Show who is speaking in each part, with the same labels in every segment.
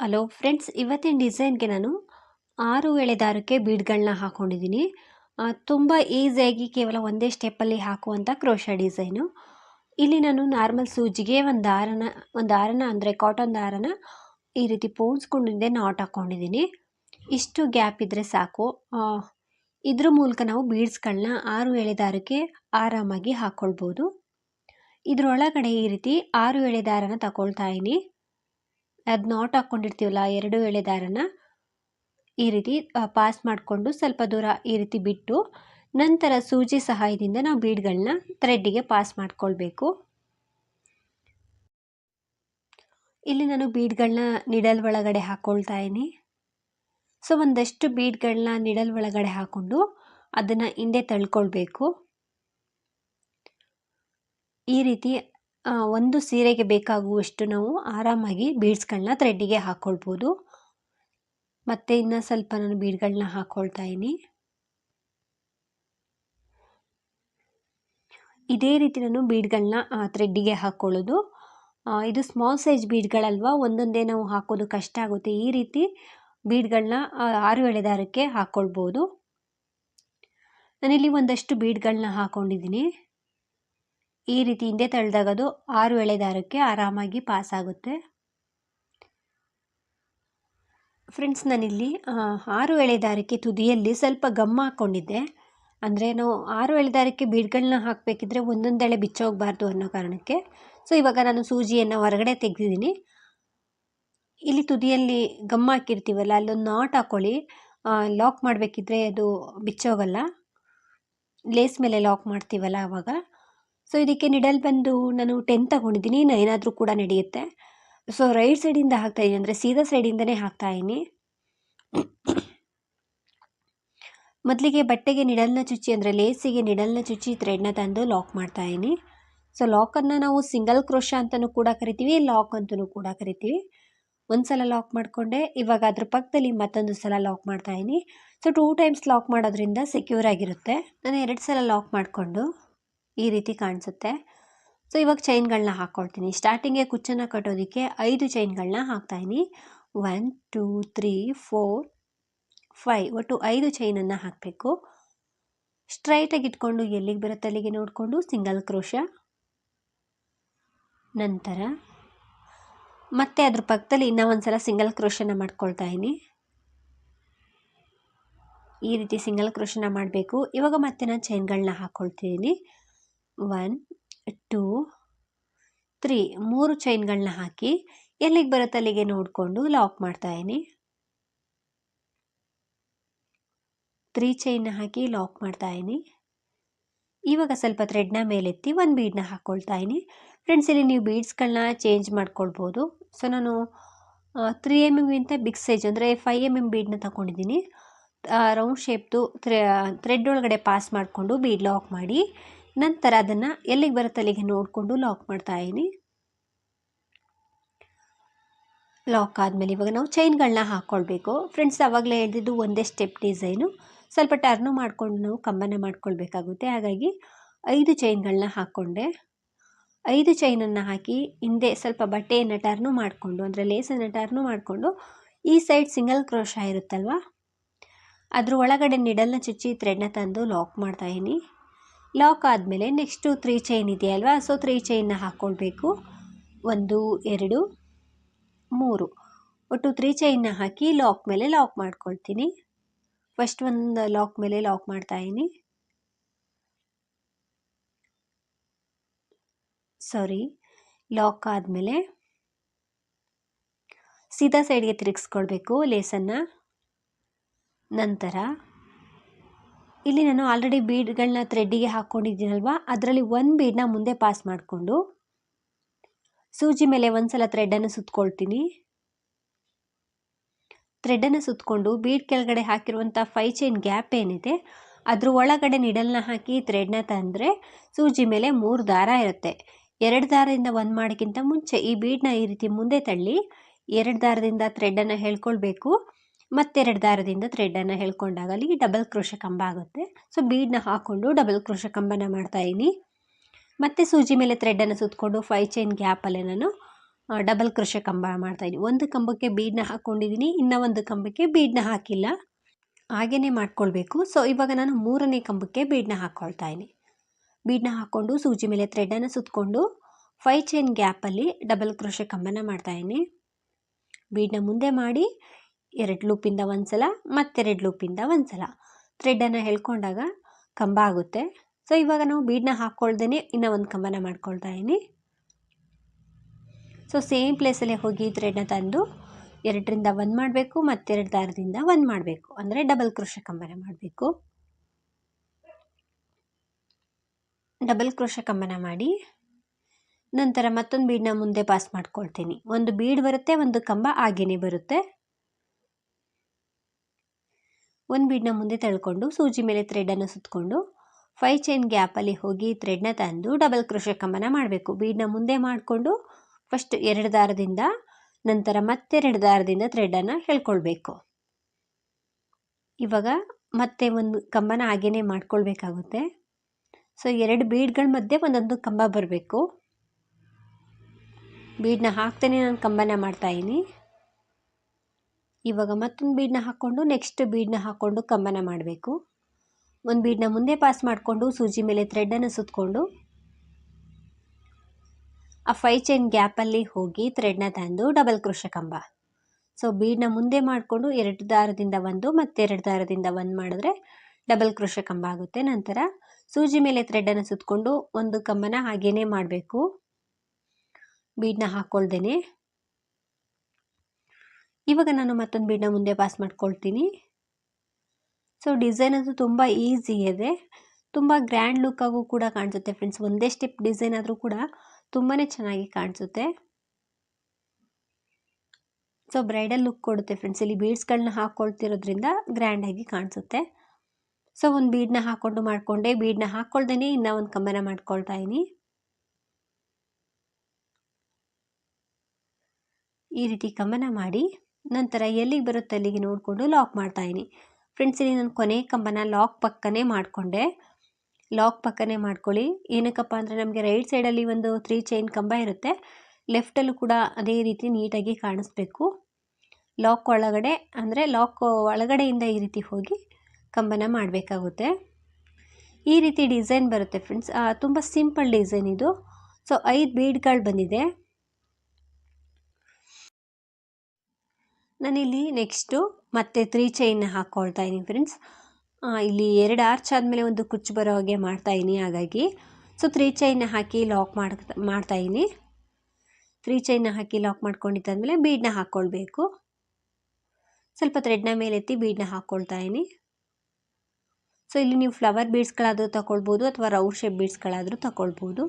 Speaker 1: Hello friends ಇವತ್ತಿನ ಡಿಸೈನ್ಗೆ ನಾನು ಆರು ಎಳೆ ದಾರಕ್ಕೆ ಬೀಡ್ಗಳನ್ನ ಹಾಕ್ಕೊಂಡಿದ್ದೀನಿ ತುಂಬ ಈಸಿಯಾಗಿ ಕೇವಲ ಒಂದೇ ಸ್ಟೆಪ್ಪಲ್ಲಿ ಹಾಕುವಂಥ ಕ್ರೋಶ ಡಿಸೈನು ಇಲ್ಲಿ ನಾನು ನಾರ್ಮಲ್ ಸೂಜಿಗೆ ಒಂದು ದಾರನ ಒಂದು ದಾರನ ಅಂದರೆ ಕಾಟನ್ ದಾರನ ಈ ರೀತಿ ಪೋಣಿಸ್ಕೊಂಡಿದ್ದೆ ನಾಟ್ ಹಾಕ್ಕೊಂಡಿದ್ದೀನಿ ಇಷ್ಟು ಗ್ಯಾಪ್ ಇದ್ದರೆ ಸಾಕು. ಇದ್ರ ಮೂಲಕ ನಾವು ಬೀಡ್ಸ್ಗಳನ್ನ ಆರು ಎಳೆ ದಾರಕ್ಕೆ ಆರಾಮಾಗಿ ಹಾಕ್ಕೊಳ್ಬೋದು ಇದರೊಳಗಡೆ ಈ ರೀತಿ ಆರು ಎಳೆದಾರನ ತಗೊಳ್ತಾ ಇದ್ದೀನಿ. ಅದು ನಾಟ್ ಹಾಕ್ಕೊಂಡಿರ್ತೀವಲ್ಲ ಎರಡು ಎಳೆ ದಾರನ ಈ ರೀತಿ ಪಾಸ್ ಮಾಡಿಕೊಂಡು ಸ್ವಲ್ಪ ದೂರ ಈ ರೀತಿ ಬಿಟ್ಟು, ನಂತರ ಸೂಜಿ ಸಹಾಯದಿಂದ ನಾವು ಬೀಡ್ಗಳನ್ನ ಥ್ರೆಡ್ಡಿಗೆ ಪಾಸ್ ಮಾಡಿಕೊಳ್ಬೇಕು. ಇಲ್ಲಿ ನಾನು ಬೀಡ್ಗಳನ್ನ ನಿಡಲ್ ಒಳಗಡೆ ಹಾಕ್ಕೊಳ್ತಾ ಇದ್ದೀನಿ. ಸೊ ಒಂದಷ್ಟು ಬೀಡ್ಗಳನ್ನ ನಿಡಲ್ ಒಳಗಡೆ ಹಾಕ್ಕೊಂಡು ಅದನ್ನು ಹಿಂದೆ ತಳ್ಕೊಳ್ಬೇಕು. ಈ ರೀತಿ ಒಂದು ಸೀರೆಗೆ ಬೇಕಾಗುವಷ್ಟು ನಾವು ಆರಾಮಾಗಿ ಬೀಡ್ಸ್ಗಳನ್ನ ಥ್ರೆಡ್ಡಿಗೆ ಹಾಕ್ಕೊಳ್ಬೋದು ಮತ್ತು ಇನ್ನು ಸ್ವಲ್ಪ ನಾನು ಬೀಡ್ಗಳನ್ನ ಹಾಕ್ಕೊಳ್ತಾ ಇದ್ದೀನಿ ಇದೇ ರೀತಿ ನಾನು ಬೀಡ್ಗಳನ್ನ ಥ್ರೆಡ್ಡಿಗೆ ಹಾಕ್ಕೊಳ್ಳೋದು ಇದು ಸ್ಮಾಲ್ ಸೈಜ್ ಬೀಡ್ಗಳಲ್ವಾ, ಒಂದೊಂದೇ ನಾವು ಹಾಕೋದು ಕಷ್ಟ ಆಗುತ್ತೆ. ಈ ರೀತಿ ಬೀಡ್ಗಳನ್ನ ಆರು ಎಳೆ ದಾರಕ್ಕೆ ಹಾಕ್ಕೊಳ್ಬೋದು ನಾನಿಲ್ಲಿ ಒಂದಷ್ಟು ಬೀಡ್ಗಳನ್ನ ಹಾಕ್ಕೊಂಡಿದ್ದೀನಿ ಈ ರೀತಿ ಹಿಂದೆ ತಳ್ಳಿದಾಗ ಅದು ಆರು ಎಳೆ ದಾರಕ್ಕೆ ಆರಾಮಾಗಿ ಪಾಸ್ ಆಗುತ್ತೆ ಫ್ರೆಂಡ್ಸ್ ನಾನಿಲ್ಲಿ ಆರು ಎಳೆ ದಾರಕ್ಕೆ ತುದಿಯಲ್ಲಿ ಸ್ವಲ್ಪ ಗಮ್ಮ ಹಾಕ್ಕೊಂಡಿದ್ದೆ ಅಂದರೆ ನಾವು ಆರು ಎಳೆ ದಾರಕ್ಕೆ ಬೀಡ್ಗಳನ್ನ ಹಾಕಬೇಕಿದ್ರೆ ಒಂದೊಂದೆಳೆ ಬಿಚ್ಚೋಗಬಾರ್ದು ಅನ್ನೋ ಕಾರಣಕ್ಕೆ. ಸೊ ಇವಾಗ ನಾನು ಸೂಜಿಯನ್ನು ಹೊರಗಡೆ ತೆಗೆದಿದ್ದೀನಿ. ಇಲ್ಲಿ ತುದಿಯಲ್ಲಿ ಗಮ್ಮ ಹಾಕಿರ್ತೀವಲ್ಲ, ಅಲ್ಲೊಂದು ನಾಟ್ ಹಾಕ್ಕೊಳ್ಳಿ ಲಾಕ್ ಮಾಡಬೇಕಿದ್ರೆ ಅದು ಬಿಚ್ಚೋಗಲ್ಲ. ಲೇಸ್ ಮೇಲೆ ಲಾಕ್ ಮಾಡ್ತೀವಲ್ಲ ಆವಾಗ. ಸೊ ಇದಕ್ಕೆ ನಿಡಲ್ ಬಂದು ನಾನು ಟೆನ್ ತಗೊಂಡಿದ್ದೀನಿ ನೈನ್ ಏನಾದರೂ ಕೂಡ ನಡೆಯುತ್ತೆ. ಸೊ ರೈಟ್ ಸೈಡಿಂದ ಹಾಕ್ತಾ ಇದ್ದೀನಿ ಅಂದರೆ ಸೀದಾ ಸೈಡಿಂದನೇ ಹಾಕ್ತಾ ಇದ್ದೀನಿ ಮೊದಲಿಗೆ ಬಟ್ಟೆಗೆ ನಿಡಲ್ನ ಚುಚ್ಚಿ, ಅಂದರೆ ಲೇಸಿಗೆ ನಿಡಲ್ನ ಚುಚ್ಚಿ ಥ್ರೆಡ್ನ ತಂದು ಲಾಕ್ ಮಾಡ್ತಾ ಇದ್ದೀನಿ ಸೊ ಲಾಕನ್ನು ನಾವು ಸಿಂಗಲ್ ಕ್ರೋಶ ಅಂತಲೂ ಕೂಡ ಕರಿತೀವಿ ಲಾಕ್ ಅಂತಲೂ ಕೂಡ ಕರಿತೀವಿ. ಒಂದು ಸಲ ಲಾಕ್ ಮಾಡಿಕೊಂಡೆ, ಇವಾಗ ಅದ್ರ ಪಕ್ಕದಲ್ಲಿ ಮತ್ತೊಂದು ಸಲ ಲಾಕ್ ಮಾಡ್ತಾ ಇದ್ದೀನಿ ಸೊ ಟೂ ಟೈಮ್ಸ್ ಲಾಕ್ ಮಾಡೋದ್ರಿಂದ ಸೆಕ್ಯೂರ್ ಆಗಿರುತ್ತೆ. ನಾನು ಎರಡು ಸಲ ಲಾಕ್ ಮಾಡಿಕೊಂಡು. ಈ ರೀತಿ ಕಾಣಿಸುತ್ತೆ. ಸೊ ಇವಾಗ ಚೈನ್ಗಳನ್ನ ಹಾಕ್ಕೊಳ್ತೀನಿ ಸ್ಟಾರ್ಟಿಂಗೇ ಕುಚ್ಚನ್ನು ಕಟ್ಟೋದಕ್ಕೆ ಐದು ಚೈನ್ಗಳನ್ನ ಹಾಕ್ತಾಯಿನಿ. One two three four five ಒಟ್ಟು ಐದು ಚೈನನ್ನು ಹಾಕಬೇಕು. ಸ್ಟ್ರೈಟಾಗಿ ಇಟ್ಕೊಂಡು ಎಲ್ಲಿಗೆ ಬರುತ್ತೆ ಅಲ್ಲಿಗೆ ನೋಡಿಕೊಂಡು ಸಿಂಗಲ್ ಕ್ರೋಶ ನಂತರ ಮತ್ತೆ ಅದ್ರ ಪಕ್ಕದಲ್ಲಿ ಇನ್ನೂ ಒಂದು ಸಲ ಸಿಂಗಲ್ ಕ್ರೋಶನ ಮಾಡ್ಕೊಳ್ತಾ ಇದ್ದೀನಿ ಈ ರೀತಿ ಸಿಂಗಲ್ ಕ್ರೋಶನ ಮಾಡಬೇಕು. ಇವಾಗ ಮತ್ತೆ ನಾನು ಚೈನ್ಗಳನ್ನ ಹಾಕ್ಕೊಳ್ತಿದ್ದೀನಿ ಒನ್, ಟೂ, ತ್ರೀ ಮೂರು ಚೈನ್ಗಳನ್ನ ಹಾಕಿ ಎಲ್ಲಿಗೆ ಬರುತ್ತೆ ಅಲ್ಲಿಗೆ ನೋಡಿಕೊಂಡು ಲಾಕ್ ಮಾಡ್ತಾ ಇದ್ದೀನಿ. ತ್ರೀ ಚೈನ್ನ ಹಾಕಿ ಲಾಕ್ ಮಾಡ್ತಾ ಇದ್ದೀನಿ. ಇವಾಗ ಸ್ವಲ್ಪ ಥ್ರೆಡ್ನ ಮೇಲೆತ್ತಿ ಒಂದು ಬೀಡನ್ನ ಹಾಕ್ಕೊಳ್ತಾ ಇದ್ದೀನಿ. ಫ್ರೆಂಡ್ಸ್, ಇಲ್ಲಿ ನೀವು ಬೀಡ್ಸ್ಗಳನ್ನ ಚೇಂಜ್ ಮಾಡ್ಕೊಳ್ಬೋದು. ಸೊ, ನಾನು ತ್ರೀ ಎಂ ಎಮ್ಗಿಂತ ಬಿಗ್ ಸೈಜ್ ಅಂದರೆ ಫೈವ್ ಎಂ ಎಂ ಬೀಡನ್ನ ತಗೊಂಡಿದ್ದೀನಿ. ರೌಂಡ್ ಶೇಪ್ದು ಥ್ರೆ ಥ್ರೆಡ್ ಒಳಗಡೆ ಪಾಸ್ ಮಾಡಿಕೊಂಡು ಬೀಡ್ ಲಾಕ್ ಮಾಡಿ ನಂತರ ಅದನ್ನು ಎಲ್ಲಿಗೆ ಬರುತ್ತೆ ಅಲ್ಲಿಗೆ ನೋಡಿಕೊಂಡು ಲಾಕ್ ಮಾಡ್ತಾ ಇದ್ದೀನಿ. ಲಾಕ್ ಆದಮೇಲೆ ಇವಾಗ ನಾವು ಚೈನ್ಗಳನ್ನ ಹಾಕ್ಕೊಳ್ಬೇಕು ಫ್ರೆಂಡ್ಸ್ ಆವಾಗಲೇ ಹೇಳ್ದಿದ್ದು ಒಂದೇ ಸ್ಟೆಪ್ ಡಿಸೈನು ಸ್ವಲ್ಪ ಟರ್ನು ಮಾಡಿಕೊಂಡು ನಾವು ಕಂಬನ ಮಾಡ್ಕೊಳ್ಬೇಕಾಗುತ್ತೆ. ಹಾಗಾಗಿ ಐದು ಚೈನ್ಗಳನ್ನ ಹಾಕ್ಕೊಂಡೆ. ಐದು ಚೈನನ್ನು ಹಾಕಿ ಹಿಂದೆ ಸ್ವಲ್ಪ ಬಟ್ಟೆಯನ್ನು ಟರ್ನು ಮಾಡಿಕೊಂಡು, ಅಂದರೆ ಲೇಸನ್ನು ಟರ್ನು ಮಾಡಿಕೊಂಡು ಈ ಸೈಡ್ ಸಿಂಗಲ್ ಕ್ರೋಶ ಇರುತ್ತಲ್ವ? ಅದ್ರ ಒಳಗಡೆ ನಿಡಲ್ನ ಚುಚ್ಚಿ ಥ್ರೆಡ್ನ ತಂದು ಲಾಕ್ ಮಾಡ್ತಾಯಿದ್ದೀನಿ ಲಾಕ್ ಆದಮೇಲೆ ನೆಕ್ಸ್ಟು ತ್ರೀ ಚೈನ್ ಇದೆಯಲ್ವಾ? ಸೊ ತ್ರೀ ಚೈನ್ನ ಹಾಕ್ಕೊಳ್ಬೇಕು ಒಂದು, ಎರಡು, ಮೂರು. ಒಟ್ಟು ತ್ರೀ ಚೈನ್ನ ಹಾಕಿ ಲಾಕ್ ಮೇಲೆ ಲಾಕ್ ಮಾಡ್ಕೊಳ್ತೀನಿ. ಫಸ್ಟ್ ಒಂದು ಲಾಕ್ ಮೇಲೆ ಲಾಕ್ ಮಾಡ್ತಾಯಿದ್ದೀನಿ ಸಾರಿ ಲಾಕ್ ಆದಮೇಲೆ ಸೀದಾ ಸೈಡ್ಗೆ ತಿರುಗಿಸ್ಕೊಳ್ಬೇಕು ಲೇಸನ್ನು ನಂತರ ಇಲ್ಲಿ ನಾನು ಆಲ್ರೆಡಿ ಬೀಡ್ಗಳನ್ನ ಥ್ರೆಡ್ಡಿಗೆ ಹಾಕ್ಕೊಂಡಿದ್ದೀನಲ್ವ ಅದರಲ್ಲಿ ಒಂದು ಬೀಡನ್ನ ಮುಂದೆ ಪಾಸ್ ಮಾಡಿಕೊಂಡು ಸೂಜಿ ಮೇಲೆ ಒಂದು ಸಲ ಥ್ರೆಡನ್ನು ಸುತ್ಕೊಳ್ತೀನಿ. ಥ್ರೆಡನ್ನು ಸುತ್ತಕೊಂಡು ಬೀಡ್ ಕೆಳಗಡೆ ಹಾಕಿರುವಂಥ ಫೈ ಚೈನ್ ಗ್ಯಾಪ್ ಏನಿದೆ, ಅದ್ರ ಒಳಗಡೆ ನಿಡಲ್ನ ಹಾಕಿ ಥ್ರೆಡ್ನ ತಂದರೆ ಸೂಜಿ ಮೇಲೆ ಮೂರು ದಾರ ಇರುತ್ತೆ. ಎರಡು ದಾರದಿಂದ ಒಂದು ಮಾಡೋಕ್ಕಿಂತ ಮುಂಚೆ ಈ ಬೀಡನ್ನ ಈ ರೀತಿ ಮುಂದೆ ತಳ್ಳಿ, ಎರಡು ದಾರದಿಂದ ಥ್ರೆಡ್ಡನ್ನು ಹೇಳ್ಕೊಳ್ಬೇಕು. ಮತ್ತೆರಡು ದಾರದಿಂದ ಥ್ರೆಡ್ಡನ್ನು ಹೇಳ್ಕೊಂಡಾಗ ಅಲ್ಲಿ ಡಬಲ್ ಕ್ರೋಶ ಕಂಬ ಆಗುತ್ತೆ. ಸೊ ಬೀಡನ್ನ ಹಾಕ್ಕೊಂಡು ಡಬಲ್ ಕ್ರೋಶ ಕಂಬನ ಮಾಡ್ತಾಯಿದ್ದೀನಿ ಮತ್ತೆ ಸೂಜಿ ಮೇಲೆ ಥ್ರೆಡ್ಡನ್ನು ಸುತ್ತಕೊಂಡು ಫೈ ಚೈನ್ ಗ್ಯಾಪಲ್ಲೇ ನಾನು ಡಬಲ್ ಕ್ರೋಶ ಕಂಬ ಮಾಡ್ತಾಯಿದ್ದೀನಿ ಒಂದು ಕಂಬಕ್ಕೆ ಬೀಡನ್ನ ಹಾಕ್ಕೊಂಡಿದ್ದೀನಿ ಇನ್ನೂ ಒಂದು ಕಂಬಕ್ಕೆ ಬೀಡನ್ನ ಹಾಕಿಲ್ಲ. ಹಾಗೇ ಮಾಡ್ಕೊಳ್ಬೇಕು. ಸೊ ಇವಾಗ ನಾನು ಮೂರನೇ ಕಂಬಕ್ಕೆ ಬೀಡನ್ನ ಹಾಕ್ಕೊಳ್ತಾ ಇದ್ದೀನಿ ಬೀಡನ್ನ ಹಾಕ್ಕೊಂಡು ಸೂಜಿ ಮೇಲೆ ಥ್ರೆಡನ್ನು ಸುತ್ತಕೊಂಡು ಫೈ ಚೈನ್ ಗ್ಯಾಪಲ್ಲಿ ಡಬಲ್ ಕ್ರೋಶ ಕಂಬನ ಮಾಡ್ತಾಯಿದ್ದೀನಿ ಬೀಡನ್ನ ಮುಂದೆ ಮಾಡಿ ಎರಡು ಲೂಪಿಂದ ಒಂದು ಸಲ ಮತ್ತೆರಡು ಲೂಪಿಂದ ಒಂದು ಸಲ ಥ್ರೆಡನ್ನು ಹೇಳ್ಕೊಂಡಾಗ ಕಂಬ ಆಗುತ್ತೆ. ಸೊ ಇವಾಗ ನಾವು ಬೀಡನ್ನ ಹಾಕ್ಕೊಳ್ದೇ ಇನ್ನೂ ಒಂದು ಕಂಬನ ಮಾಡ್ಕೊಳ್ತಾ ಇದ್ದೀನಿ ಸೊ ಸೇಮ್ ಪ್ಲೇಸಲ್ಲೇ ಹೋಗಿ ಥ್ರೆಡ್ನ ತಂದು ಎರಡರಿಂದ ಒಂದು ಮಾಡಬೇಕು, ಮತ್ತೆರಡು ದಾರದಿಂದ ಒಂದು ಮಾಡಬೇಕು. ಅಂದರೆ ಡಬಲ್ ಕ್ರೋಶ ಕಂಬನ ಮಾಡಬೇಕು. ಡಬಲ್ ಕೃಷ ಕಂಬನ ಮಾಡಿ ನಂತರ ಮತ್ತೊಂದು ಬೀಡನ್ನ ಮುಂದೆ ಪಾಸ್ ಮಾಡ್ಕೊಳ್ತೀನಿ. ಒಂದು ಬೀಡ್ ಬರುತ್ತೆ, ಒಂದು ಕಂಬ ಹಾಗೇನೆ ಬರುತ್ತೆ. ಒಂದು ಬೀಡನ್ನ ಮುಂದೆ ತಳ್ಕೊಂಡು, ಸೂಜಿ ಮೇಲೆ ಥ್ರೆಡನ್ನು ಸುತ್ತಕೊಂಡು ಫೈ ಚೈನ್ ಗ್ಯಾಪಲ್ಲಿ ಹೋಗಿ ಥ್ರೆಡ್ನ ತಂದು ಡಬಲ್ ಕ್ರೋಶ ಕಂಬನ ಮಾಡಬೇಕು. ಬೀಡನ್ನ ಮುಂದೆ ಮಾಡಿಕೊಂಡು ಫಸ್ಟ್ ಎರಡು ದಾರದಿಂದ, ನಂತರ ಮತ್ತೆರಡು ದಾರದಿಂದ ಥ್ರೆಡನ್ನು ಹೇಳ್ಕೊಳ್ಬೇಕು. ಇವಾಗ ಮತ್ತೆ ಒಂದು ಕಂಬನ ಹಾಗೇ ಮಾಡ್ಕೊಳ್ಬೇಕಾಗುತ್ತೆ. ಸೊ ಎರಡು ಬೀಡ್ಗಳ ಮಧ್ಯೆ ಒಂದೊಂದು ಕಂಬ ಬರಬೇಕು. ಬೀಡನ್ನ ಹಾಕ್ತಾನೆ ನಾನು ಕಂಬನ ಮಾಡ್ತಾಯಿದ್ದೀನಿ ಇವಾಗ ಮತ್ತೊಂದು ಬೀಡನ್ನ ಹಾಕ್ಕೊಂಡು ನೆಕ್ಸ್ಟ್ ಬೀಡನ್ನ ಹಾಕ್ಕೊಂಡು ಕಂಬನ ಮಾಡಬೇಕು. ಒಂದು ಬೀಡನ್ನ ಮುಂದೆ ಪಾಸ್ ಮಾಡಿಕೊಂಡು ಸೂಜಿ ಮೇಲೆ ಥ್ರೆಡನ್ನು ಸುತ್ತಕೊಂಡು ಆ ಫೈ ಚೈನ್ ಗ್ಯಾಪಲ್ಲಿ ಹೋಗಿ ಥ್ರೆಡ್ನ ತಂದು ಡಬಲ್ ಕ್ರೋಶ ಕಂಬ. ಸೊ ಬೀಡನ್ನ ಮುಂದೆ ಮಾಡಿಕೊಂಡು ಎರಡು ದಾರದಿಂದ ಒಂದು ಮತ್ತೆರಡು ದಾರದಿಂದ ಒಂದು ಮಾಡಿದ್ರೆ ಡಬಲ್ ಕ್ರೋಶ ಕಂಬ ಆಗುತ್ತೆ ನಂತರ ಸೂಜಿ ಮೇಲೆ ಥ್ರೆಡನ್ನು ಸುತ್ತಕೊಂಡು ಒಂದು ಕಂಬನ ಹಾಗೇನೇ ಮಾಡಬೇಕು. ಬೀಡನ್ನ ಹಾಕ್ಕೊಳ್ದೇನೆ ಇವಾಗ ನಾನು ಮತ್ತೊಂದು ಬೀಡ ಮುಂದೆ ಪಾಸ್ ಮಾಡ್ಕೊಳ್ತೀನಿ. ಸೊ ಡಿಸೈನ್ ಅದು ತುಂಬ ಈಸಿ ಇದೆ. ತುಂಬ ಗ್ರ್ಯಾಂಡ್ ಲುಕ್ಕಾಗೂ ಕೂಡ ಕಾಣಿಸುತ್ತೆ ಫ್ರೆಂಡ್ಸ್ ಒಂದೇ ಸ್ಟೆಪ್ ಡಿಸೈನ್ ಆದರೂ ಕೂಡ ತುಂಬಾ ಚೆನ್ನಾಗಿ ಕಾಣಿಸುತ್ತೆ. ಸೊ ಬ್ರೈಡಲ್ ಲುಕ್ ಕೊಡುತ್ತೆ ಫ್ರೆಂಡ್ಸ್ ಇಲ್ಲಿ ಬೀಡ್ಸ್ಗಳನ್ನ ಹಾಕ್ಕೊಳ್ತಿರೋದ್ರಿಂದ ಗ್ರ್ಯಾಂಡಾಗಿ ಕಾಣಿಸುತ್ತೆ. ಸೊ ಒಂದು ಬೀಡನ್ನ ಹಾಕ್ಕೊಂಡು ಮಾಡಿಕೊಂಡೆ. ಬೀಡನ್ನ ಹಾಕ್ಕೊಳ್ದೇ ಇನ್ನೂ ಒಂದು ಕಂಬನ ಮಾಡ್ಕೊಳ್ತಾ ಇದ್ದೀನಿ ಈ ರೀತಿ ಕಂಬನ ಮಾಡಿ. ನಂತರ ಎಲ್ಲಿಗೆ ಬರುತ್ತೆ ಅಲ್ಲಿಗೆ ನೋಡಿಕೊಂಡು ಲಾಕ್ ಮಾಡ್ತಾಯಿನಿ ಫ್ರೆಂಡ್ಸ್ ಇಲ್ಲಿ ನಾನು ಕೊನೆ ಕಂಬನ ಲಾಕ್ ಪಕ್ಕನೇ ಮಾಡಿಕೊಂಡೆ. ಲಾಕ್ ಪಕ್ಕನೇ ಮಾಡ್ಕೊಳ್ಳಿ. ಏನಕ್ಕಪ್ಪ ಅಂದರೆ ನಮಗೆ ರೈಟ್ ಸೈಡಲ್ಲಿ ಒಂದು ತ್ರೀ ಚೈನ್ ಕಂಬ ಇರುತ್ತೆ. ಲೆಫ್ಟಲ್ಲೂ ಕೂಡ ಅದೇ ರೀತಿ ನೀಟಾಗಿ ಕಾಣಿಸ್ಬೇಕು. ಲಾಕ್ ಒಳಗಡೆ ಅಂದರೆ ಲಾಕ್ ಒಳಗಡೆಯಿಂದ ಈ ರೀತಿ ಹೋಗಿ ಕಂಬನ ಮಾಡಬೇಕಾಗುತ್ತೆ. ಈ ರೀತಿ ಡಿಸೈನ್ ಬರುತ್ತೆ ಫ್ರೆಂಡ್ಸ್ ತುಂಬ ಸಿಂಪಲ್ ಡಿಸೈನ್ ಇದು. ಸೊ ಐದು ಬೀಡ್ಗಳು ಬಂದಿದೆ. ನಾನಿಲ್ಲಿ ನೆಕ್ಸ್ಟು ಮತ್ತೆ ತ್ರೀ ಚೈನ್ ಹಾಕ್ಕೊಳ್ತಾ ಇದ್ದೀನಿ ಫ್ರೆಂಡ್ಸ್ ಇಲ್ಲಿ ಎರಡು ಆರ್ಚ್ ಆದಮೇಲೆ ಒಂದು ಕುಚ್ಚು ಬರೋ ಹಾಗೆ ಮಾಡ್ತಾಯಿದ್ದೀನಿ ಹಾಗಾಗಿ. ಸೊ ತ್ರೀ ಚೈನ್ ಹಾಕಿ ಲಾಕ್ ಮಾಡಿ ಮಾಡ್ತಾಯಿದ್ದೀನಿ ತ್ರೀ ಚೈನ್ನ ಹಾಕಿ ಲಾಕ್ ಮಾಡ್ಕೊಂಡಿದ್ದಾದಮೇಲೆ ಬೀಡನ್ನ ಹಾಕ್ಕೊಳ್ಬೇಕು ಸ್ವಲ್ಪ ಥ್ರೆಡ್ನ ಮೇಲೆತ್ತಿ ಬೀಡನ್ನ ಹಾಕ್ಕೊಳ್ತಾ ಇದ್ದೀನಿ. ಸೊ ಇಲ್ಲಿ ನೀವು ಫ್ಲವರ್ ಬೀಡ್ಸ್ಗಳಾದರೂ ತಗೊಳ್ಬೋದು ಅಥವಾ ರೌಂಡ್ ಶೇಪ್ ಬೀಡ್ಸ್ಗಳಾದರೂ ತಗೊಳ್ಬೋದು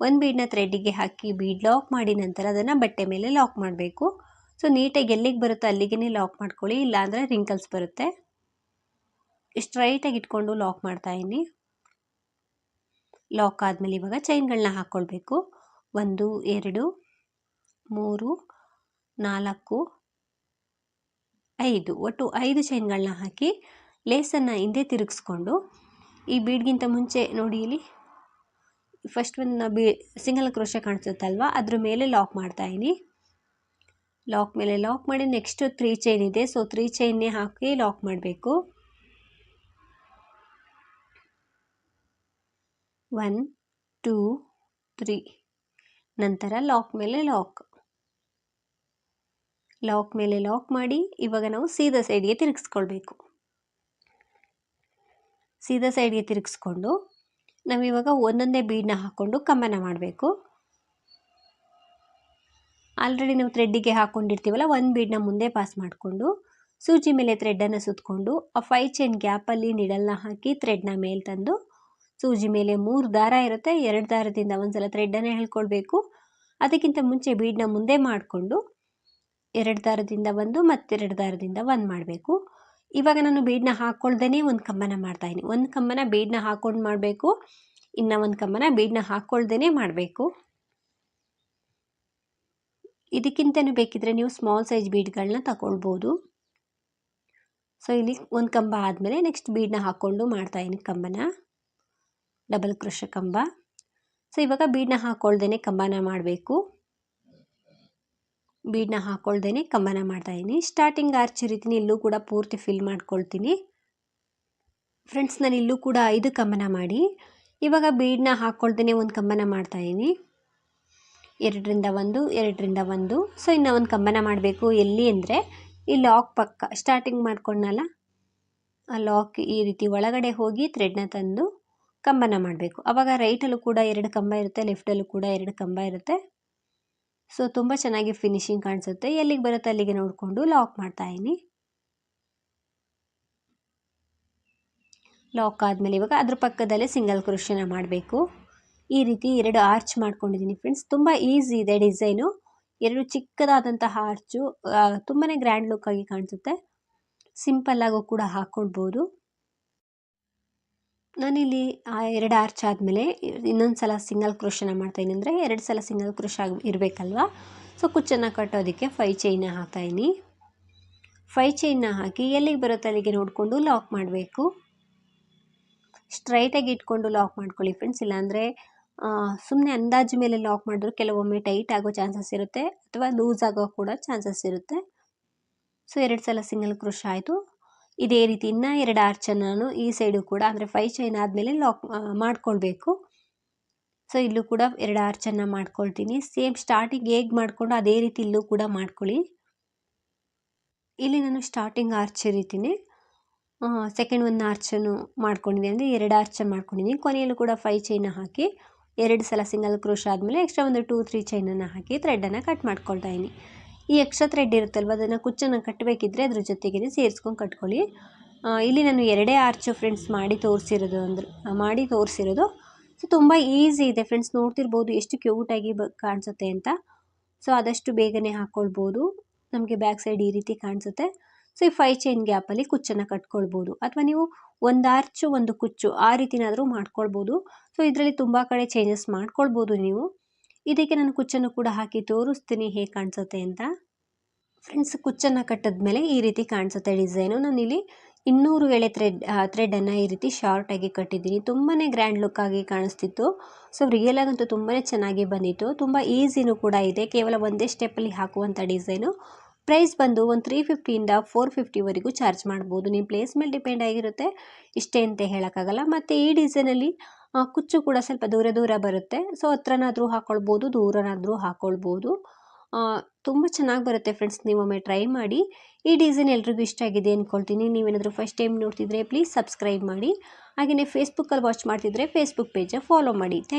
Speaker 1: ಒಂದು ಬೀಡನ್ನ ಥ್ರೆಡ್ಡಿಗೆ ಹಾಕಿ ಬೀಡ್ ಲಾಕ್ ಮಾಡಿ ನಂತರ ಅದನ್ನು ಬಟ್ಟೆ ಮೇಲೆ ಲಾಕ್ ಮಾಡಬೇಕು. ಸೊ ನೀಟಾಗಿ ಎಲ್ಲಿಗೆ ಬರುತ್ತೋ ಅಲ್ಲಿಗೆ ಲಾಕ್ ಮಾಡ್ಕೊಳ್ಳಿ. ಇಲ್ಲಾಂದರೆ ರಿಂಕಲ್ಸ್ ಬರುತ್ತೆ. ಸ್ಟ್ರೈಟಾಗಿ ಇಟ್ಕೊಂಡು ಲಾಕ್ ಮಾಡ್ತಾಯಿನಿ ಲಾಕ್ ಆದಮೇಲೆ ಇವಾಗ ಚೈನ್ಗಳನ್ನ ಹಾಕ್ಕೊಳ್ಬೇಕು ಒಂದು, ಎರಡು, ಮೂರು, ನಾಲ್ಕು, ಐದು. ಒಟ್ಟು ಐದು ಚೈನ್ಗಳನ್ನ ಹಾಕಿ ಲೇಸನ್ನು ಹಿಂದೆ ತಿರುಗಿಸ್ಕೊಂಡು, ಈ ಬೀಡ್ಗಿಂತ ಮುಂಚೆ ನೋಡಿ ಇಲ್ಲಿ ಫಸ್ಟ್ ಒಂದು ಬೀ ಸಿಂಗಲ್ ಕ್ರೋಶ ಕಾಣಿಸುತ್ತಲ್ವ? ಅದ್ರ ಮೇಲೆ ಲಾಕ್ ಮಾಡ್ತಾಯಿದ್ದೀನಿ ಲಾಕ್ ಮೇಲೆ ಲಾಕ್ ಮಾಡಿ ನೆಕ್ಸ್ಟ್ ತ್ರೀ ಚೈನ್ ಇದೆ. ಸೊ ತ್ರೀ ಚೈನ್ನೇ ಹಾಕಿ ಲಾಕ್ ಮಾಡಬೇಕು. ಒನ್ ಟೂ ತ್ರೀ ನಂತರ ಲಾಕ್ ಮೇಲೆ ಲಾಕ್ ಲಾಕ್ ಮೇಲೆ ಲಾಕ್ ಮಾಡಿ ಇವಾಗ ನಾವು ಸೀದಾ ಸೈಡ್ಗೆ ತಿರುಗಿಸ್ಕೊಳ್ಬೇಕು. ಸೀದಾ ಸೈಡ್ಗೆ ತಿರುಗಿಸ್ಕೊಂಡು ನಾವಿವಾಗ ಒಂದೊಂದೇ ಬೀಡನ್ನ ಹಾಕ್ಕೊಂಡು ಕಂಬನ ಮಾಡಬೇಕು. ಆಲ್ರೆಡಿ ನಾವು ಥ್ರೆಡ್ಡಿಗೆ ಹಾಕ್ಕೊಂಡಿರ್ತೀವಲ್ಲ ಒಂದು ಬೀಡನ್ನ ಮುಂದೆ ಪಾಸ್ ಮಾಡಿಕೊಂಡು, ಸೂಜಿ ಮೇಲೆ ಥ್ರೆಡ್ಡನ್ನು ಸುತ್ತಕೊಂಡು ಆ ಫೈ ಚೈನ್ ಗ್ಯಾಪಲ್ಲಿ ನಿಡಲ್ನ ಹಾಕಿ ಥ್ರೆಡ್ನ ಮೇಲೆ ತಂದು, ಸೂಜಿ ಮೇಲೆ ಮೂರು ದಾರ ಇರುತ್ತೆ, ಎರಡು ದಾರದಿಂದ ಒಂದು ಸಲ ಥ್ರೆಡ್ಡನ್ನು ಹೇಳ್ಕೊಳ್ಬೇಕು. ಅದಕ್ಕಿಂತ ಮುಂಚೆ ಬೀಡನ್ನ ಮುಂದೆ ಮಾಡಿಕೊಂಡು, ಎರಡು ದಾರದಿಂದ ಒಂದು ಮತ್ತೆರಡು ದಾರದಿಂದ ಒಂದು ಮಾಡಬೇಕು. ಇವಾಗ ನಾನು ಬೀಡನ್ನ ಹಾಕ್ಕೊಳ್ದೇ ಒಂದು ಕಂಬನ ಮಾಡ್ತಾಯಿದ್ದೀನಿ ಒಂದು ಕಂಬನ ಬೀಡನ್ನ ಹಾಕ್ಕೊಂಡು ಮಾಡಬೇಕು, ಇನ್ನು ಒಂದು ಕಂಬನ ಬೀಡನ್ನ ಹಾಕ್ಕೊಳ್ದೇ ಮಾಡಬೇಕು. ಇದಕ್ಕಿಂತನೂ ಬೇಕಿದ್ರೆ ನೀವು ಸ್ಮಾಲ್ ಸೈಜ್ ಬೀಡ್ಗಳನ್ನ ತಗೊಳ್ಬೋದು ಸೊ ಇಲ್ಲಿ ಒಂದು ಕಂಬ ಆದಮೇಲೆ ನೆಕ್ಸ್ಟ್ ಬೀಡನ್ನ ಹಾಕ್ಕೊಂಡು ಮಾಡ್ತಾಯಿದ್ದೀನಿ ಕಂಬನ. ಡಬಲ್ ಕೃಷ ಕಂಬ. ಸೊ ಇವಾಗ ಬೀಡನ್ನ ಹಾಕ್ಕೊಳ್ದೇ ಕಂಬನ ಮಾಡಬೇಕು. ಬೀಡನ್ನ ಹಾಕ್ಕೊಳ್ದೇ ಕಂಬನ ಮಾಡ್ತಾಯಿದ್ದೀನಿ ಸ್ಟಾರ್ಟಿಂಗ್ ಆರ್ಚ್ ರೀತಿನಿ ಇಲ್ಲೂ ಕೂಡ ಪೂರ್ತಿ ಫಿಲ್ ಮಾಡ್ಕೊಳ್ತೀನಿ. ಫ್ರೆಂಡ್ಸ್ ನಾನು ಇಲ್ಲೂ ಕೂಡ ಐದು ಕಂಬನ ಮಾಡಿ. ಇವಾಗ ಬೀಡನ್ನ ಹಾಕ್ಕೊಳ್ದೇ ಒಂದು ಕಂಬನ ಮಾಡ್ತಾಯಿದ್ದೀನಿ ಎರಡರಿಂದ ಒಂದು ಎರಡರಿಂದ ಒಂದು. ಸೊ ಇನ್ನು ಒಂದು ಕಂಬನ ಮಾಡಬೇಕು. ಎಲ್ಲಿ ಅಂದರೆ, ಈ ಲಾಕ್ ಪಕ್ಕ ಸ್ಟಾರ್ಟಿಂಗ್ ಮಾಡ್ಕೊಂಡಲ್ಲ ಆ ಲಾಕ್ ಈ ರೀತಿ ಒಳಗಡೆ ಹೋಗಿ ಥ್ರೆಡ್ನ ತಂದು ಕಂಬನ ಮಾಡಬೇಕು. ಆವಾಗ ರೈಟಲ್ಲೂ ಕೂಡ ಎರಡು ಕಂಬ ಇರುತ್ತೆ ಲೆಫ್ಟಲ್ಲೂ ಕೂಡ ಎರಡು ಕಂಬ ಇರುತ್ತೆ. ಸೊ ತುಂಬ ಚೆನ್ನಾಗಿ ಫಿನಿಶಿಂಗ್ ಕಾಣಿಸುತ್ತೆ. ಎಲ್ಲಿಗೆ ಬರುತ್ತೆ ಅಲ್ಲಿಗೆ ನೋಡಿಕೊಂಡು ಲಾಕ್ ಮಾಡ್ತಾ ಇದ್ದೀನಿ ಲಾಕ್ ಆದಮೇಲೆ ಇವಾಗ ಅದ್ರ ಪಕ್ಕದಲ್ಲೇ ಸಿಂಗಲ್ ಕ್ರೋಶನ ಮಾಡಬೇಕು. ಈ ರೀತಿ ಎರಡು ಆರ್ಚ್ ಮಾಡ್ಕೊಂಡಿದ್ದೀನಿ ಫ್ರೆಂಡ್ಸ್ ತುಂಬ ಈಸಿ ಇದೆ ಡಿಸೈನು ಎರಡು ಚಿಕ್ಕದಾದಂತಹ ಆರ್ಚು ತುಂಬಾ ಗ್ರ್ಯಾಂಡ್ ಲುಕ್ ಆಗಿ ಕಾಣಿಸುತ್ತೆ. ಸಿಂಪಲ್ಲಾಗೂ ಕೂಡ ಹಾಕ್ಕೊಳ್ಬೋದು ನಾನಿಲ್ಲಿ, ಆ, ಎರಡು ಆರ್ಚ್ ಆದಮೇಲೆ ಇನ್ನೊಂದು ಸಲ ಸಿಂಗಲ್ ಕ್ರೋಶನ ಮಾಡ್ತಾಯಿನಿ ಅಂದರೆ ಎರಡು ಸಲ ಸಿಂಗಲ್ ಕ್ರೋಶ ಇರಬೇಕಲ್ವಾ? ಸೊ ಕುಚ್ಚನ್ನು ಕಟ್ಟೋದಕ್ಕೆ ಫೈ ಚೈನ ಹಾಕ್ತಾಯಿನಿ ಫೈ ಚೈನ್ನ ಹಾಕಿ ಎಲ್ಲಿಗೆ ಬರುತ್ತೆ ಅಲ್ಲಿಗೆ ನೋಡಿಕೊಂಡು ಲಾಕ್ ಮಾಡಬೇಕು. ಸ್ಟ್ರೈಟಾಗಿ ಇಟ್ಕೊಂಡು ಲಾಕ್ ಮಾಡ್ಕೊಳ್ಳಿ ಫ್ರೆಂಡ್ಸ್ ಇಲ್ಲಾಂದರೆ ಸುಮ್ಮನೆ ಅಂದಾಜು ಮೇಲೆ ಲಾಕ್ ಮಾಡಿದ್ರು ಕೆಲವೊಮ್ಮೆ ಟೈಟ್ ಆಗೋ ಚಾನ್ಸಸ್ ಇರುತ್ತೆ ಅಥವಾ ಲೂಸ್ ಆಗೋ ಕೂಡ ಚಾನ್ಸಸ್ ಇರುತ್ತೆ. ಸೊ ಎರಡು ಸಲ ಸಿಂಗಲ್ ಕ್ರೋಶ ಆಯಿತು. ಇದೇ ರೀತಿ ಇನ್ನೂ ಎರಡು ಆರ್ಚನ್ನು ನಾನು ಈ ಸೈಡು ಕೂಡ, ಅಂದರೆ ಫೈ ಚೈನ್ ಆದಮೇಲೆ ಲಾಕ್ ಮಾಡ್ಕೊಳ್ಬೇಕು. ಸೊ ಇಲ್ಲೂ ಕೂಡ ಎರಡು ಆರ್ಚನ್ನು ಮಾಡ್ಕೊಳ್ತೀನಿ. ಸೇಮ್ ಸ್ಟಾರ್ಟಿಂಗ್ ಹೇಗೆ ಮಾಡಿಕೊಂಡು ಅದೇ ರೀತಿ ಇಲ್ಲೂ ಕೂಡ ಮಾಡ್ಕೊಳ್ಳಿ. ಇಲ್ಲಿ ನಾನು ಸ್ಟಾರ್ಟಿಂಗ್ ಆರ್ಚ್ ಇರಿತೀನಿ. ಸೆಕೆಂಡ್ ಒಂದು ಆರ್ಚನ್ನು ಮಾಡ್ಕೊಂಡಿದ್ದೀನಿ ಅಂದರೆ ಎರಡು ಆರ್ಚನ್ನು ಮಾಡ್ಕೊಂಡಿದ್ದೀನಿ. ಕೊನೆಯಲ್ಲೂ ಕೂಡ ಫೈ ಚೈನ ಹಾಕಿ. ಎರಡು ಸಲ ಸಿಂಗಲ್ ಕ್ರೋಶ ಆದಮೇಲೆ ಎಕ್ಸ್ಟ್ರಾ ಒಂದು ಟೂ ತ್ರೀ ಚೈನನ್ನು ಹಾಕಿ ಥ್ರೆಡನ್ನು ಕಟ್ ಮಾಡ್ಕೊಳ್ತಾ ಇದ್ದೀನಿ. ಈ ಎಕ್ಸ್ಟ್ರಾ ಥ್ರೆಡ್ ಇರುತ್ತಲ್ವ, ಅದನ್ನು ಕುಚ್ಚನ್ನು ಕಟ್ಟಬೇಕಿದ್ರೆ ಅದ್ರ ಜೊತೆಗೆ ಸೇರಿಸ್ಕೊಂಡು ಕಟ್ಕೊಳ್ಳಿ. ಇಲ್ಲಿ ನಾನು ಎರಡೇ ಆರ್ಚು ಫ್ರೆಂಡ್ಸ್ ಮಾಡಿ ತೋರಿಸಿರೋದು ಅಂದರು ಮಾಡಿ ತೋರಿಸಿರೋದು. ಸೊ ತುಂಬ ಈಸಿ ಇದೆ ಫ್ರೆಂಡ್ಸ್ ನೋಡ್ತಿರ್ಬೋದು ಎಷ್ಟು ಕ್ಯೂಟಾಗಿ ಬ, ಕಾಣಿಸುತ್ತೆ ಅಂತ. ಸೊ ಆದಷ್ಟು ಬೇಗನೆ ಹಾಕ್ಕೊಳ್ಬೋದು ನಮಗೆ ಬ್ಯಾಕ್ ಸೈಡ್ ಈ ರೀತಿ ಕಾಣಿಸುತ್ತೆ. ಸೊ ಈ ಫೈವ್ ಚೈನ್ ಗ್ಯಾಪಲ್ಲಿ ಕುಚ್ಚನ್ನು ಕಟ್ಕೊಳ್ಬೋದು. ಅಥವಾ ನೀವು ಒಂದು ಆರ್ಚು ಒಂದು ಕುಚ್ಚು ಆ ರೀತಿನಾದರೂ ಮಾಡ್ಕೊಳ್ಬೋದು. ಸೊ ಇದರಲ್ಲಿ ತುಂಬ ಕಡೆ ಚೇಂಜಸ್ ಮಾಡ್ಕೊಳ್ಬೋದು ನೀವು. ಇದಕ್ಕೆ ನಾನು ಕುಚ್ಚನ್ನು ಕೂಡ ಹಾಕಿ ತೋರಿಸ್ತೀನಿ ಹೇಗೆ ಕಾಣಿಸುತ್ತೆ ಅಂತ. ಫ್ರೆಂಡ್ಸ್ ಕುಚ್ಚನ್ನು ಕಟ್ಟಿದ್ಮೇಲೆ ಈ ರೀತಿ ಕಾಣಿಸುತ್ತೆ ಡಿಸೈನು ನಾನಿಲ್ಲಿ ಇನ್ನೂರು ಎಳೆ ಥ್ರೆಡ್ ಥ್ರೆಡನ್ನು ಈ ರೀತಿ ಶಾರ್ಟಾಗಿ ಕಟ್ಟಿದ್ದೀನಿ. ತುಂಬಾ ಗ್ರ್ಯಾಂಡ್ ಲುಕ್ ಆಗಿ ಕಾಣಿಸ್ತಿತ್ತು. ಸೊ ರಿಯಲ್ ಆಗಂತೂ ತುಂಬಾ ಚೆನ್ನಾಗಿ ಬಂದಿತ್ತು. ತುಂಬ ಈಸಿನೂ ಕೂಡ ಇದೆ. ಕೇವಲ ಒಂದೇ ಸ್ಟೆಪ್ಪಲ್ಲಿ ಹಾಕುವಂಥ ಡಿಸೈನು ಪ್ರೈಸ್ ಬಂದು ಒಂದು ತ್ರೀ ಫಿಫ್ಟಿಯಿಂದ ಫೋರ್ ಫಿಫ್ಟಿವರೆಗೂ ಚಾರ್ಜ್ ಮಾಡ್ಬೋದು. ನಿಮ್ಮ ಪ್ಲೇಸ್ ಮೇಲೆ ಡಿಪೆಂಡ್ ಆಗಿರುತ್ತೆ. ಇಷ್ಟೇ ಅಂತ ಹೇಳೋಕ್ಕಾಗಲ್ಲ. ಮತ್ತು ಈ ಡಿಸೈನಲ್ಲಿ ಕುಚ್ಚು ಕೂಡ ಸ್ವಲ್ಪ ದೂರ ದೂರ ಬರುತ್ತೆ. ಸೊ ಹತ್ರನಾದರೂ ಹಾಕ್ಕೊಳ್ಬೋದು ದೂರನಾದರೂ ಹಾಕ್ಕೊಳ್ಬೋದು ತುಂಬ ಚೆನ್ನಾಗಿ ಬರುತ್ತೆ ಫ್ರೆಂಡ್ಸ್ ನೀವೊಮ್ಮೆ ಟ್ರೈ ಮಾಡಿ. ಈ ಡಿಸೈನ್ ಎಲ್ರಿಗೂ ಇಷ್ಟ ಆಗಿದೆ ಅಂದ್ಕೊಳ್ತೀನಿ ನೀವೇನಾದರೂ ಫಸ್ಟ್ ಟೈಮ್ ನೋಡ್ತಿದ್ರೆ ಪ್ಲೀಸ್ ಸಬ್ಸ್ಕ್ರೈಬ್ ಮಾಡಿ. ಹಾಗೆಯೇ ಫೇಸ್ಬುಕ್ಕಲ್ಲಿ ವಾಚ್ ಮಾಡ್ತಿದ್ರೆ ಫೇಸ್ಬುಕ್ ಪೇಜ ಫಾಲೋ ಮಾಡಿ. ಥ್ಯಾಂಕ್